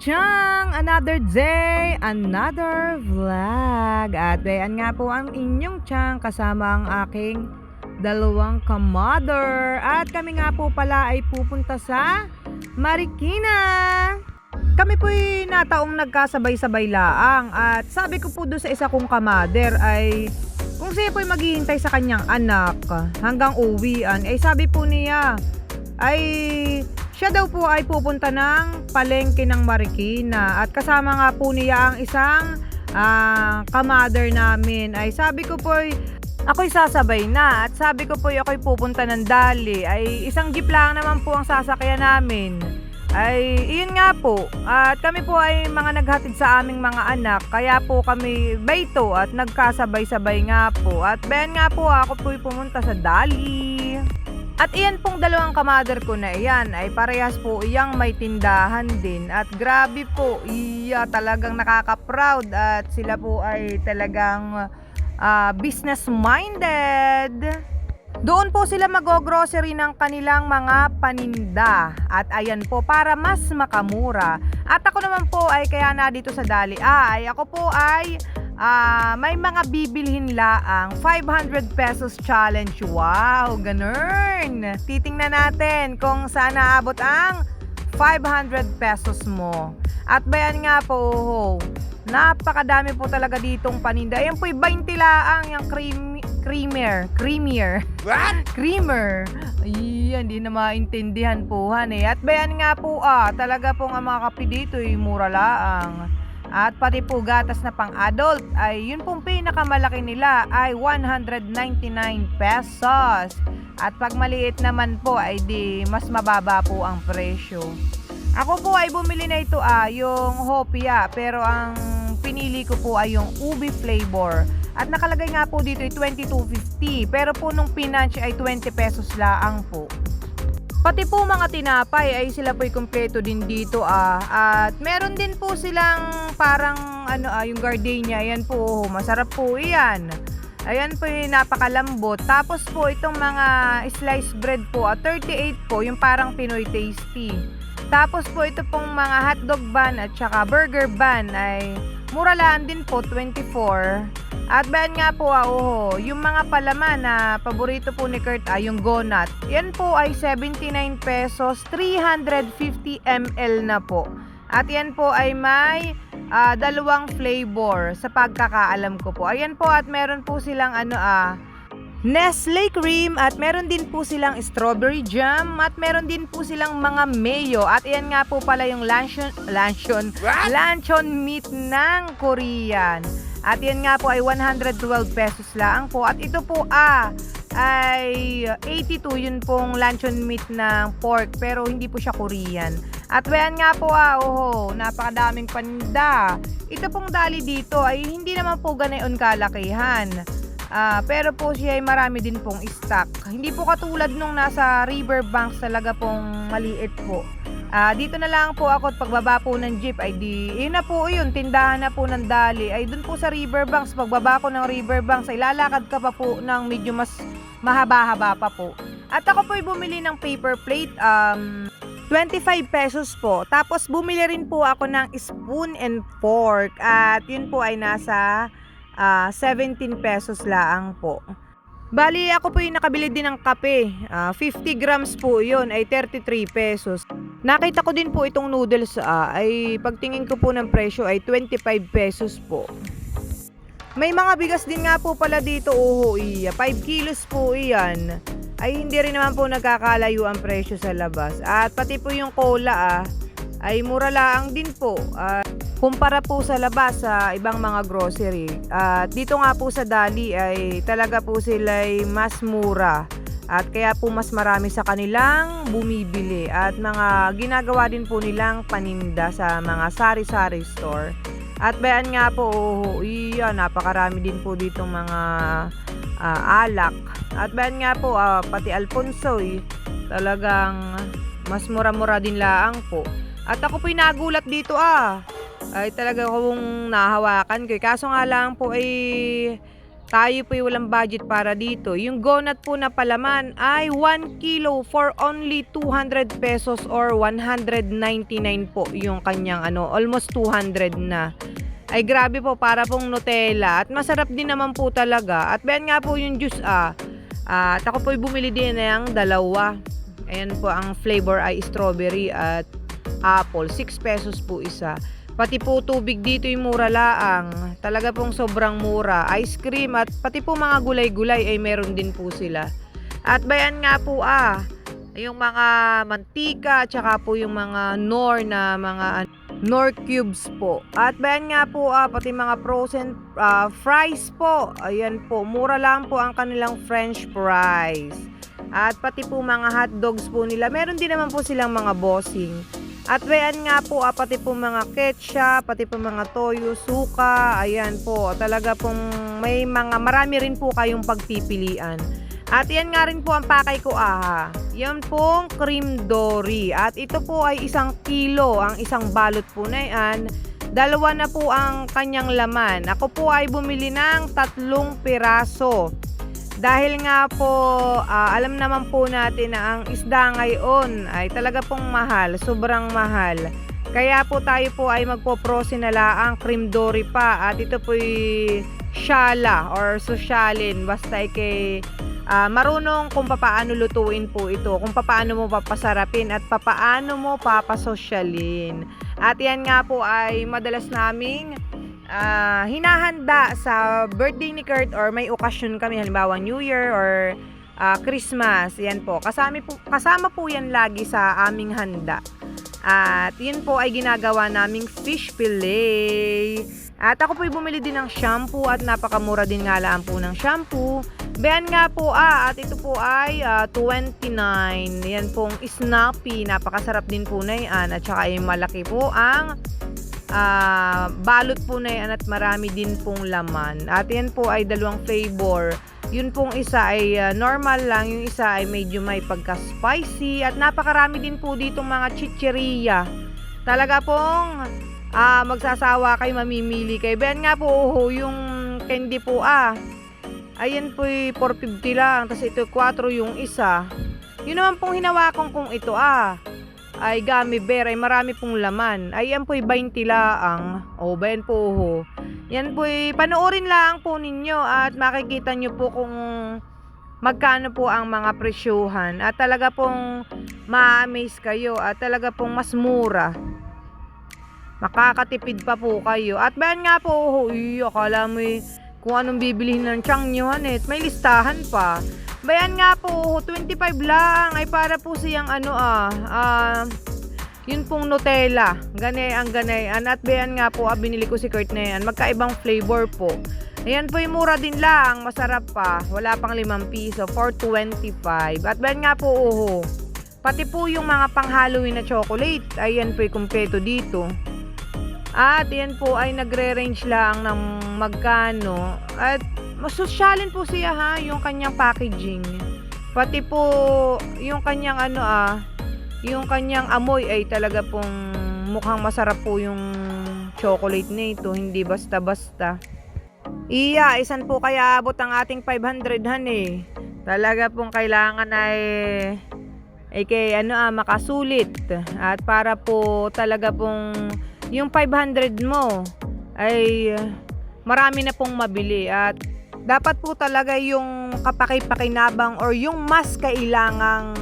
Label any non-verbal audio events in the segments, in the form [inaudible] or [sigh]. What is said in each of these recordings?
Chang! Another day, another vlog. At ayan nga po ang inyong Chang kasama ang aking dalawang kamoder. At kami nga po pala ay pupunta sa Marikina. Kami po'y nataong nagkasabay-sabay laang. At sabi ko po doon sa isa kong kamader ay kung siya po'y maghihintay sa kanyang anak hanggang uwian, ay sabi po niya ay siya daw po ay pupunta ng palengke ng Marikina. At kasama nga po niya ang isang ah, kamader namin. Ay sabi ko po ako'y sasabay na. At sabi ko po ako'y pupunta ng Dali. Ay isang jeep lang naman po ang sasakyan namin. Ay iyon nga po. At kami po ay mga naghatid sa aming mga anak. Kaya po kami bayto at nagkasabay-sabay nga po. At ben nga po ako po'y pumunta sa Dali at iyan pong dalawang kamader ko na iyan ay parehas po iyang may tindahan din. At grabe po, iya talagang nakaka-proud at sila po ay talagang ah, business-minded. Doon po sila mag-grocery ng kanilang mga paninda. At ayan po, para mas makamura. At ako naman po ay kaya na dito sa Dali ay ako po ay ah, may mga bibilhin laang 500 pesos challenge. Wow, ganun. Titingnan natin kung saan naabot ang 500 pesos mo. At bayan nga po, ho, napakadami po talaga ditong paninda. Ayan po, 20 laang yung cream, creamer. Creamier. What? [laughs] Creamer. Ay, hindi na maintindihan po, han eh. At bayan nga po, ah, talaga pong ang mga kape dito, ay mura laang. At pati po gatas na pang adult ay yun pong pinakamalaki nila ay 199 pesos. At pag maliit naman po ay di mas mababa po ang presyo. Ako po ay bumili na ito ah, yung Hopia pero ang pinili ko po ay yung ubi flavor. At nakalagay nga po dito ay 22.50 pero po nung pinanch ay 20 pesos laang po. Pati po mga tinapay ay sila po'y kumpleto din dito ah. At meron din po silang parang ano ah, yung gardenia. Ayan po, masarap po iyan. Ayan po yung napakalambot. Tapos po itong mga sliced bread po, ah, 38 po, yung parang Pinoy tasty. Tapos po ito pong mga hotdog bun at saka burger bun ay mura lang din po, 24. At bayan nga po, ah, oho, yung mga palaman na paborito po ni Kurt ay yung Gonat. Yan po ay 79 pesos, 350 ml na po. At yan po ay may ah, dalawang flavor sa pagkakaalam ko po. Ayan po at meron po silang ano ah, Nestle cream at meron din po silang strawberry jam at meron din po silang mga mayo at yan nga po pala yung luncheon, luncheon, What? luncheon meat ng Korean. At yan nga po ay 112 pesos lang po at ito po ah ay 82 yun pong luncheon meat ng pork pero hindi po siya Korean. At yan nga po ah, oho, napakadaming paninda. Ito pong dali dito ay hindi naman po ganayon kalakihan. Ah, pero po siya ay marami din pong stock. Hindi po katulad nung nasa riverbanks talaga pong maliit po. Ah, dito na lang po ako at pagbaba po ng jeep ay di, yun na po yun, tindahan na po ng dali. Ay dun po sa riverbanks, pagbaba ko ng riverbanks ay lalakad ka pa po ng medyo mas mahaba-haba pa po. At ako po ay bumili ng paper plate, um, 25 pesos po. Tapos bumili rin po ako ng spoon and fork at yun po ay nasa ah, 17 pesos laang po. Bali, ako po yung nakabili din ng kape. Ah, 50 grams po yun ay 33 pesos. Nakita ko din po itong noodles ah, ay pagtingin ko po ng presyo ay 25 pesos po. May mga bigas din nga po pala dito, oho iya. 5 kilos po iyan. Ay hindi rin naman po nagkakalayo ang presyo sa labas. At pati po yung cola ah, ay mura laang din po. Ah, kumpara po sa labas sa ibang mga grocery. At dito nga po sa Dali ay talaga po sila mas mura. At kaya po mas marami sa kanilang bumibili. At mga ginagawa din po nilang paninda sa mga sari-sari store. At bayan nga po, oh, iya, napakarami din po ditong mga ah, alak. At bayan nga po, ah, pati Alfonso, eh, talagang mas mura-mura din laang po. At ako po'y nagulat dito ah. Ay talaga akong nahawakan ko. eh. Kaso nga lang po ay tayo po walang budget para dito. Yung gonat po na palaman ay 1 kilo for only 200 pesos or 199 po yung kanyang ano, almost 200 na. Ay grabe po, para pong Nutella. At masarap din naman po talaga. At bayan nga po yung juice ah. Ah, at ako po bumili din ng dalawa. Ayan po, ang flavor ay strawberry at apple. 6 pesos po isa. Pati po tubig dito yung mura laang. Talaga pong sobrang mura. Ice cream at pati po mga gulay-gulay ay meron din po sila. At bayan nga po ah, yung mga mantika, tsaka po yung mga nor na mga nor cubes po. At bayan nga po ah, pati mga frozen ah, fries po. Ayan po, mura lang po ang kanilang french fries. At pati po mga hot dogs po nila. Meron din naman po silang mga bossing. At bayan nga po, ah, pati po mga ketchup, pati po mga toyo, suka, ayan po, talaga pong may mga, marami rin po kayong pagpipilian. At yan nga rin po ang pakay ko aha. Yan pong cream dory. At ito po ay isang kilo, ang isang balot po na yan. Dalawa na po ang kanyang laman. Ako po ay bumili ng tatlong piraso. Dahil nga po, ah, alam naman po natin na ang isda ngayon ay talaga pong mahal, sobrang mahal. Kaya po tayo po ay magpo-prosin na laang cream dory pa at ito po shala or sosyalin basta ay kay ah, marunong kung papaano lutuin po ito, kung papaano mo papasarapin at papaano mo papasosyalin. At yan nga po ay madalas naming ah, hinahanda sa birthday ni Kurt or may okasyon kami halimbawa New Year or ah, Christmas. Yan po. Kasama po kasama po yan lagi sa aming handa. At yun po ay ginagawa naming fish fillet. At ako po ay bumili din ng shampoo at napakamura din nga lang po ng shampoo. Bayan nga po ah, at ito po ay ah, 29. Yan pong snappy. Napakasarap din po na yan. At saka ay malaki po ang ah, balot po na yan at marami din pong laman. At yan po ay dalawang flavor. Yun pong isa ay ah, normal lang, yung isa ay medyo may pagka-spicy at napakarami din po ditong mga chicheria. Talaga pong ah, magsasawa kayo mamimili kayo. Ben nga po, oh, yung candy po ah. Ayan po 450 lang, tapos ito 4 yung isa. Yun naman pong hinawakan kong ito ah ay gummy bear ay marami pong laman. Ay yan po'y 20 laang. O, bayan po ho. Yan po'y panoorin lang po ninyo at makikita nyo po kung magkano po ang mga presyuhan. At talaga pong ma-amaze kayo at talaga pong mas mura. Makakatipid pa po kayo. At bayan nga po, ho, iyo, akala mo eh, kung anong bibilihin ng tiyang nyo. May listahan pa. Bayan nga po, 25 lang ay para po siyang ano ah, ah yun pong Nutella. Ganay ang ganayan. At bayan nga po, ah, binili ko si Kurt na yan. Magkaibang flavor po. Ayan po yung mura din lang. Masarap pa. Wala pang 5 piso. 425. At bayan nga po, uho. Pati po yung mga pang Halloween na chocolate. Ayan po yung kumpleto dito. At yan po ay nagre-range lang ng magkano. At masosyalin po siya ha, yung kanyang packaging. Pati po yung kanyang ano ah, yung kanyang amoy ay talaga pong mukhang masarap po yung chocolate nito, hindi basta-basta. Iya, isan po kaya abot ang ating 500 han eh. Talaga pong kailangan ay ay kay ano ah, makasulit. At para po talaga pong yung 500 mo ay marami na pong mabili at dapat po talaga yung kapaki-pakinabang or yung mas kailangang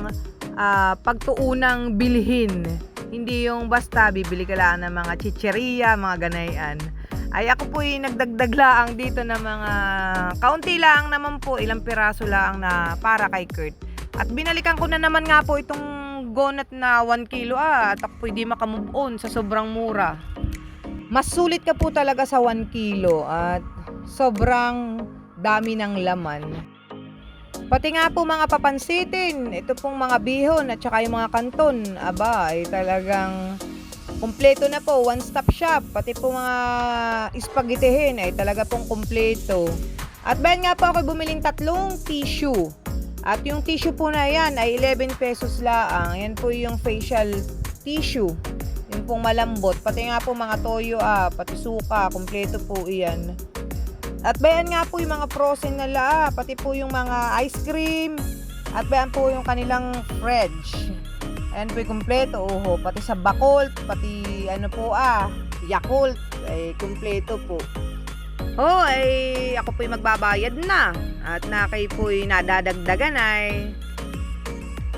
ah, pagtuunang bilhin. Hindi yung basta bibili ka lang ng mga chicheria, mga ganayan. Ay ako po yung nagdagdag lang dito ng mga kaunti lang naman po, ilang piraso lang na para kay Kurt. At binalikan ko na naman nga po itong gonat na 1 kilo ah, at ako po hindi makamove on sa sobrang mura. Mas sulit ka po talaga sa 1 kilo at sobrang dami ng laman. Pati nga po mga papansitin, ito pong mga bihon at saka yung mga kanton, aba, ay talagang kumpleto na po, one stop shop. Pati po mga spaghettihin ay talaga pong kumpleto. At bayan nga po ako bumiling tatlong tissue. At yung tissue po na yan ay 11 pesos laang. Yan po yung facial tissue. Yung pong malambot. Pati nga po mga toyo ah, pati suka, kumpleto po iyan. At bayan nga po yung mga frozen na la, pati po yung mga ice cream, at bayan po yung kanilang fridge. Ayan po yung kumpleto, oho, pati sa Bacolt, pati ano po ah, Yakult, ay kumpleto po. Oh, ay ako po'y magbabayad na. At na kayo po'y nadadagdagan ay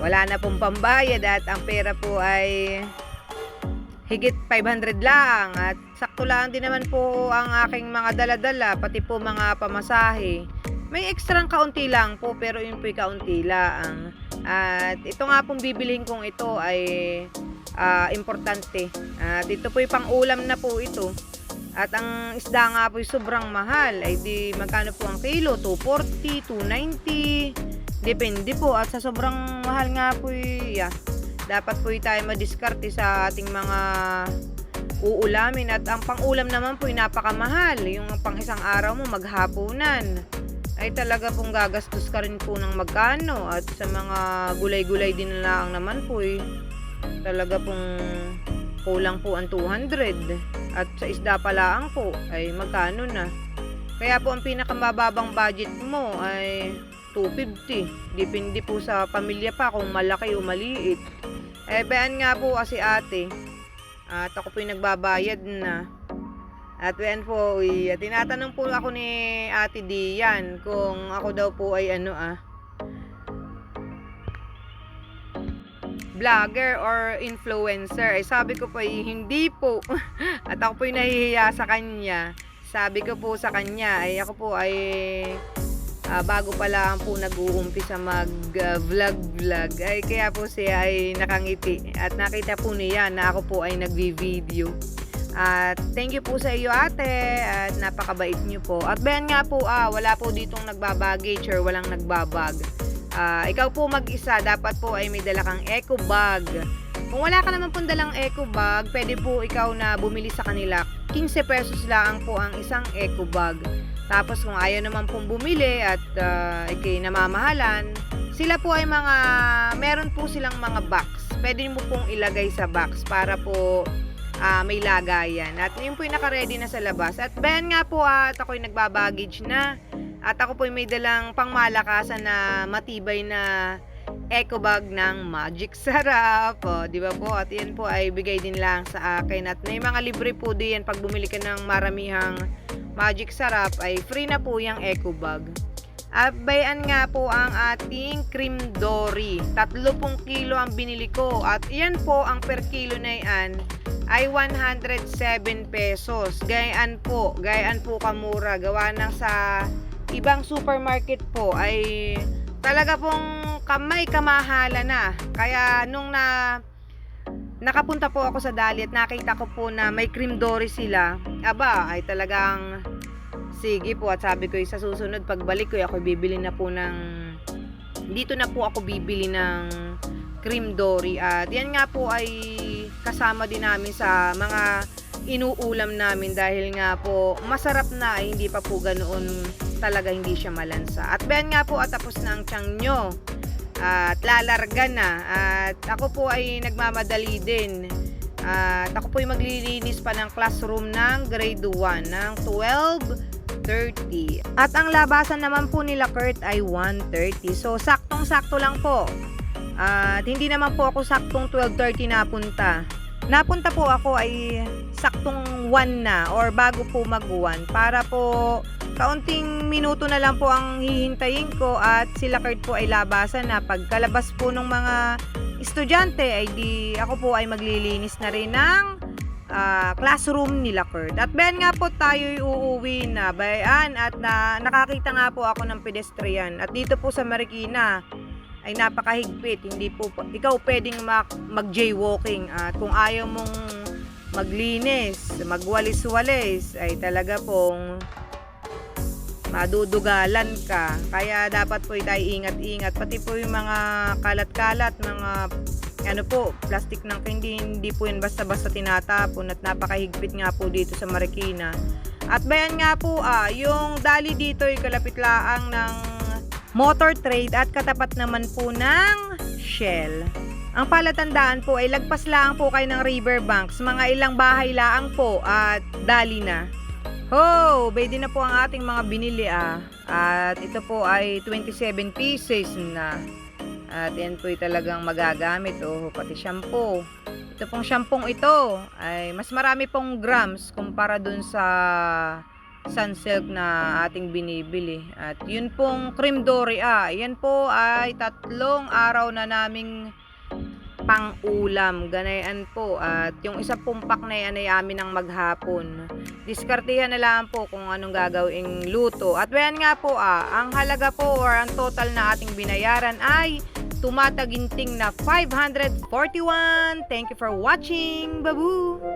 wala na pong pambayad at ang pera po ay higit 500 lang. At sakto lang din naman po ang aking mga daladala pati po mga pamasahe. May ekstrang kaunti lang po pero yun po'y kaunti lang. At ito nga pong bibilihin kong ito ay ah, importante. At ito po'y pang ulam na po ito. At ang isda nga po'y sobrang mahal. Ay di magkano po ang kilo? 240, 290 depende po. At sa sobrang mahal nga po'y yeah, dapat po tayo madiskarte sa ating mga uulamin. At ang pangulam naman po napakamahal. Yung pang isang araw mo maghapunan. Ay talaga pong gagastos ka rin po ng magkano. At sa mga gulay-gulay din lang naman po eh, talaga pong kulang po ang 200 at sa isda palaang po ay magkano na? Kaya po ang pinakamababang budget mo ay 250. Depende po sa pamilya pa kung malaki o maliit. Eh, bayan nga po kasi ate. At ako po yung nagbabayad na. At bayan po, uy, tinatanong po ako ni ate Dian kung ako daw po ay ano ah, vlogger or influencer. Ay sabi ko po ay hindi po. [laughs] At ako po yung nahihiya sa kanya. Sabi ko po sa kanya ay ako po ay ah, bago pa lang po nag-uumpisa mag-vlog-vlog. ay kaya po siya ay nakangiti. At nakita po niya na ako po ay nagvi-video. At thank you po sa iyo ate at napakabait niyo po. At bayan nga po ah, wala po ditong nagbabagage or walang nagbabag. Ah, ikaw po mag-isa, dapat po ay may dala kang eco bag. Kung wala ka naman pong dalang eco bag, pwede po ikaw na bumili sa kanila. 15 pesos lang po ang isang eco bag. Tapos kung ayaw naman pong bumili at uh, ikay namamahalan, sila po ay mga, meron po silang mga box. Pwede mo pong ilagay sa box para po ah, may lagayan. At yun po yung naka-ready na sa labas. At bayan nga po at ako'y nagbabaggage na. At ako po may dalang pangmalakasan na matibay na eco bag ng Magic Sarap. O, di ba po? At yan po ay bigay din lang sa akin. At may mga libre po din pag bumili ka ng maramihang Magic Sarap ay free na po yung eco bag. At bayan nga po ang ating cream dory. Tatlo pong kilo ang binili ko. At yan po ang per kilo na yan ay 107 pesos. Gayaan po, gayaan po kamura. Gawa ng sa ibang supermarket po ay talaga pong kamay kamahala na. Kaya nung na nakapunta po ako sa Dali at nakita ko po na may cream dory sila, aba ay talagang sige po at sabi ko sa susunod pagbalik ko ako bibili na po ng dito na po ako bibili ng cream dory. At yan nga po ay kasama din namin sa mga inuulam namin dahil nga po masarap na ay hindi pa po ganoon talaga hindi siya malansa. At bayan nga po at tapos na ang tiyang nyo. At lalarga na. At ako po ay nagmamadali din. At ako po ay maglilinis pa ng classroom ng grade 1 ng 12.30 at ang labasan naman po nila Kurt ay 1.30 so saktong sakto lang po. At hindi naman po ako saktong 12.30 napunta. Napunta po ako ay saktong 1 na or bago po mag 1 para po kaunting minuto na lang po ang hihintayin ko at sila Kurt po ay labasan na pagkalabas po ng mga estudyante ay di ako po ay maglilinis na rin ng ah, classroom nila Kurt. At bayan nga po tayo uuwi na bayan at na, nakakita nga po ako ng pedestrian at dito po sa Marikina ay napakahigpit. Hindi po ikaw pwedeng mag, mag-jaywalking at kung ayaw mong maglinis, magwalis-walis ay talaga pong madudugalan ka. Kaya dapat po tayo ingat-ingat. Pati po yung mga kalat-kalat, mga ano po, plastic ng hindi, hindi po yan basta-basta tinatapon at napakahigpit nga po dito sa Marikina. At bayan nga po ah, yung dali dito ay kalapit laang ng motor trade at katapat naman po ng Shell. Ang palatandaan po ay lagpas lang po kayo ng riverbanks, mga ilang bahay laang po at dali na. Bay din na po ang ating mga binili ah. At ito po ay 27 pieces na. At yan po ay talagang magagamit. Oh, pati shampoo. Ito pong shampoo ito ay mas marami pong grams kumpara dun sa sunsilk na ating binibili. At yun pong cream dory ah. Yan po ay tatlong araw na naming pang-ulam. Ganayan po. At yung isa pong pack na yan ay amin ang maghapon. Diskartihan na lang po kung anong gagawing luto. At bayan nga po ah, ang halaga po or ang total na ating binayaran ay tumataginting na 541. Thank you for watching. Babu!